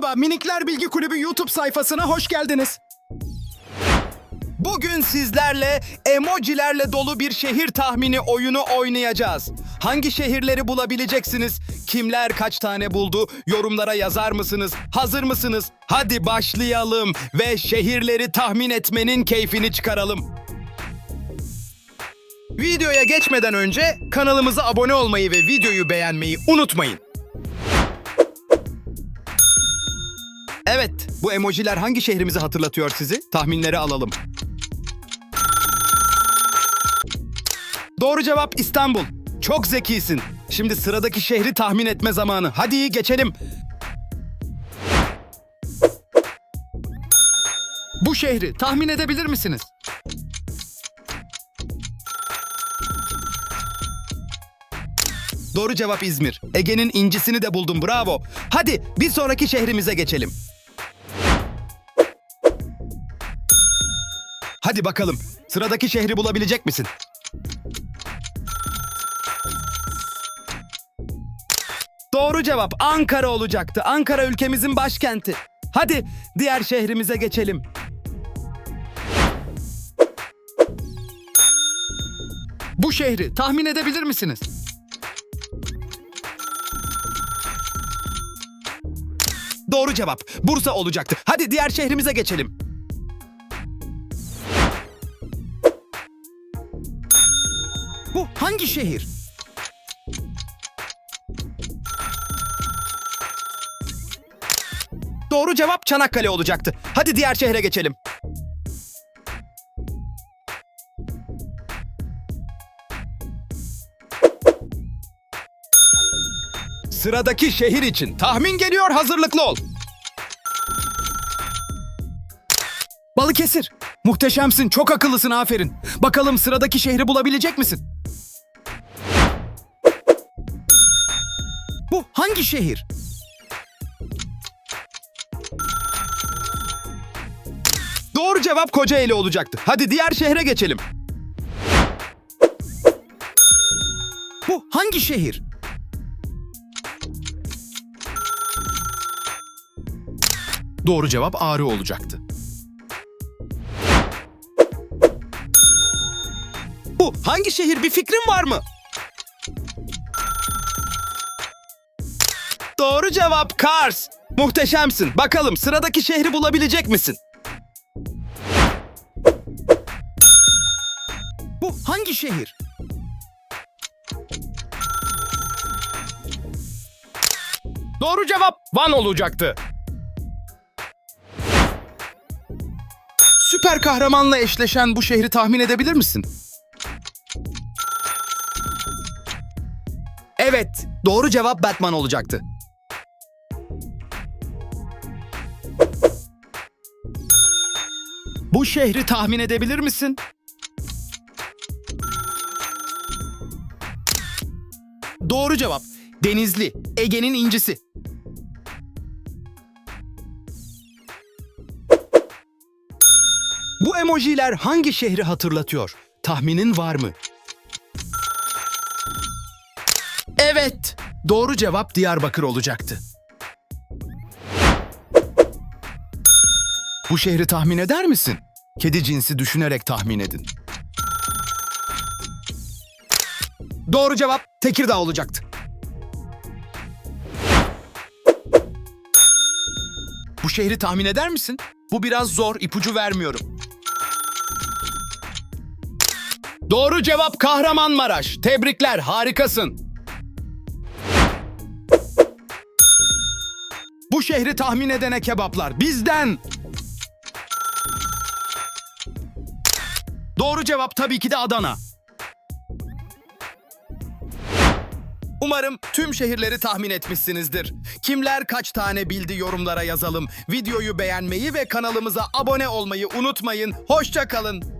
Merhaba, Minikler Bilgi Kulübü YouTube sayfasına hoş geldiniz. Bugün sizlerle emojilerle dolu bir şehir tahmini oyunu oynayacağız. Hangi şehirleri bulabileceksiniz? Kimler kaç tane buldu? Yorumlara yazar mısınız? Hazır mısınız? Hadi başlayalım ve şehirleri tahmin etmenin keyfini çıkaralım. Videoya geçmeden önce kanalımıza abone olmayı ve videoyu beğenmeyi unutmayın. Evet, bu emojiler hangi şehrimizi hatırlatıyor sizi? Tahminleri alalım. Doğru cevap İstanbul. Çok zekisin. Şimdi sıradaki şehri tahmin etme zamanı. Hadi geçelim. Bu şehri tahmin edebilir misiniz? Doğru cevap İzmir. Ege'nin incisini de buldum bravo. Hadi bir sonraki şehrimize geçelim. Hadi bakalım. Sıradaki şehri bulabilecek misin? Doğru cevap Ankara olacaktı. Ankara ülkemizin başkenti. Hadi diğer şehrimize geçelim. Bu şehri tahmin edebilir misiniz? Doğru cevap. Bursa olacaktı. Hadi diğer şehrimize geçelim. Bu hangi şehir? Doğru cevap Çanakkale olacaktı. Hadi diğer şehre geçelim. Sıradaki şehir için tahmin geliyor hazırlıklı ol. Balıkesir. Muhteşemsin, çok akıllısın aferin. Bakalım sıradaki şehri bulabilecek misin? Bu hangi şehir? Doğru cevap Kocaeli olacaktı. Hadi diğer şehre geçelim. Bu hangi şehir? Doğru cevap Ağrı olacaktı. Bu hangi şehir bir fikrin var mı? Doğru cevap Kars. Muhteşemsin. Bakalım sıradaki şehri bulabilecek misin? Bu hangi şehir? Doğru cevap Van olacaktı. Süper kahramanla eşleşen bu şehri tahmin edebilir misin? Evet, doğru cevap Batman olacaktı. Bu şehri tahmin edebilir misin? Doğru cevap. Denizli, Ege'nin incisi. Bu emojiler hangi şehri hatırlatıyor? Tahminin var mı? Evet, doğru cevap Diyarbakır olacaktı. Bu şehri tahmin eder misin? Kedi cinsi düşünerek tahmin edin. Doğru cevap Tekirdağ olacaktı. Bu şehri tahmin eder misin? Bu biraz zor, ipucu vermiyorum. Doğru cevap Kahramanmaraş. Tebrikler, harikasın. Bu şehri tahmin edene kebaplar bizden. Doğru cevap tabii ki de Adana. Umarım tüm şehirleri tahmin etmişsinizdir. Kimler kaç tane bildi yorumlara yazalım. Videoyu beğenmeyi ve kanalımıza abone olmayı unutmayın. Hoşça kalın.